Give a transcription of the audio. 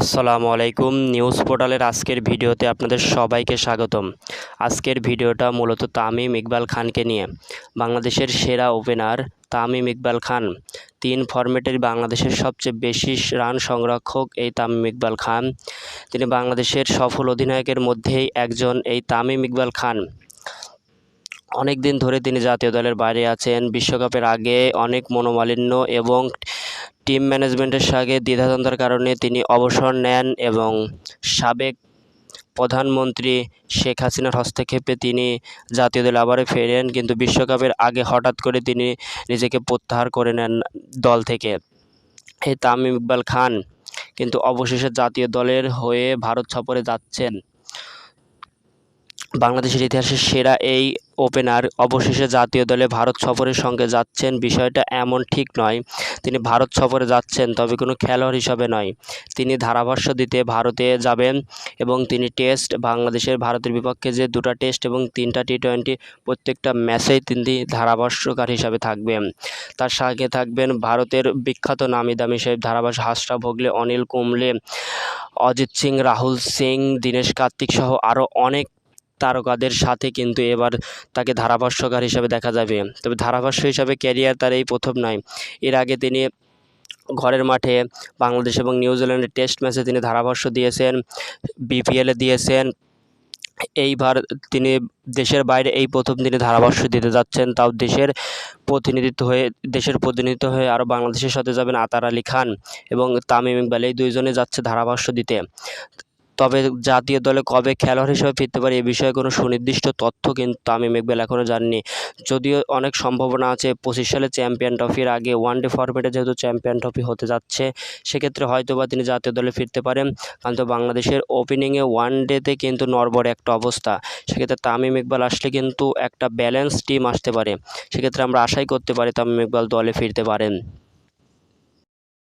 আসসালামু আলাইকুম। নিউজ পোর্টালের আজকের ভিডিওতে আপনাদের সবাইকে স্বাগতম। আজকের ভিডিওটা মূলত তামিম ইকবাল খানকে নিয়ে। বাংলাদেশের সেরা ওপেনার তামিম ইকবাল খান। তিন ফরম্যাটের বাংলাদেশের সবচেয়ে বেশি রান সংরক্ষক এই তামিম ইকবাল খান। তিনি বাংলাদেশের সফল অধিনায়কের মধ্যেই একজন এই তামিম ইকবাল খান। অনেক দিন ধরে তিনি জাতীয় দলের বাইরে আছেন। বিশ্বকাপের আগে অনেক মনোমালিন্য এবং টিম ম্যানেজমেন্টের সঙ্গে দ্বিধাদ্বন্দ্বের কারণে তিনি অবসর নেন এবং সাবেক প্রধানমন্ত্রী শেখ হাসিনার হস্তক্ষেপে তিনি জাতীয় দলে আবারও ফেরেন, কিন্তু বিশ্বকাপের আগে হঠাৎ করে তিনি নিজেকে প্রত্যাহার করে নেন দল থেকে। এই তামিম ইকবাল খান কিন্তু অবশেষে জাতীয় দলের হয়ে ভারত সফরে যাচ্ছেন। বাংলাদেশের ইতিহাসের সেরা এই ওপেনার, অবশেষে জাতীয় দলে ভারত সফরের সঙ্গে যাচ্ছেন বিষয়টা এমন ঠিক নয়। তিনি ভারত সফরে যাচ্ছেন, তবে কোনো খেলোয়াড় হিসাবে নয়। তিনি ধারাভাষ্য দিতে ভারতে যাবেন এবং তিনি টেস্ট, বাংলাদেশের ভারতের বিপক্ষে যে দুটো টেস্ট এবং তিনটা টি টোয়েন্টি প্রত্যেকটা ম্যাচেই তিনি ধারাভাষ্যকার হিসাবে থাকবেন। তার সঙ্গে থাকবেন ভারতের বিখ্যাত নামি দামি সাহেব ধারাভাষ হাসরা ভোগলে অনিল কুম্বলে, অজিত সিং, রাহুল সিং, দীনেশ কার্তিক সহ আরও অনেক তারকাদের সাথে কিন্তু এবার তাকে ধারাভাষ্যকার হিসাবে দেখা যাবে। তবে ধারাভাষ্য হিসাবে ক্যারিয়ার তার এই প্রথম নয়। এর আগে তিনি ঘরের মাঠে বাংলাদেশ এবং নিউজিল্যান্ডের টেস্ট ম্যাচে তিনি ধারাভাষ্য দিয়েছেন বিপিএলে দিয়েছেন। এইবার তিনি দেশের বাইরে এই প্রথম তিনি ধারাভাষ্য দিতে যাচ্ছেন। তাও দেশের প্রতিনিধিত্ব হয়ে, দেশের প্রতিনিধিত্ব হয়ে আরও বাংলাদেশের সাথে যাবেন আতার আলী খান এবং তামিম ইকবাল। এই দুইজনে যাচ্ছে ধারাভাষ্য দিতে। তবে জাতীয় দলে কবে খেলোয়াড় হিসেবে ফিরতে পারে এ বিষয়ে কোনো সুনির্দিষ্ট তথ্য কিন্তু তামিম ইকবাল এখনও জাননি যদিও অনেক সম্ভাবনা আছে, পঁচিশ সালে চ্যাম্পিয়ন ট্রফির আগে ওয়ান ডে ফরম্যাটে যেহেতু চ্যাম্পিয়ন ট্রফি হতে যাচ্ছে, সেক্ষেত্রে হয়তো বা তিনি জাতীয় দলে ফিরতে পারেন। কারণ তো বাংলাদেশের ওপেনিংয়ে ওয়ান ডেতে কিন্তু নড়বড়ে একটা অবস্থা। সেক্ষেত্রে তামিম ইকবাল আসলে কিন্তু একটা ব্যালেন্স টিম আসতে পারে। সেক্ষেত্রে আমরা আশাই করতে পারি তামিম ইকবাল দলে ফিরতে পারেন।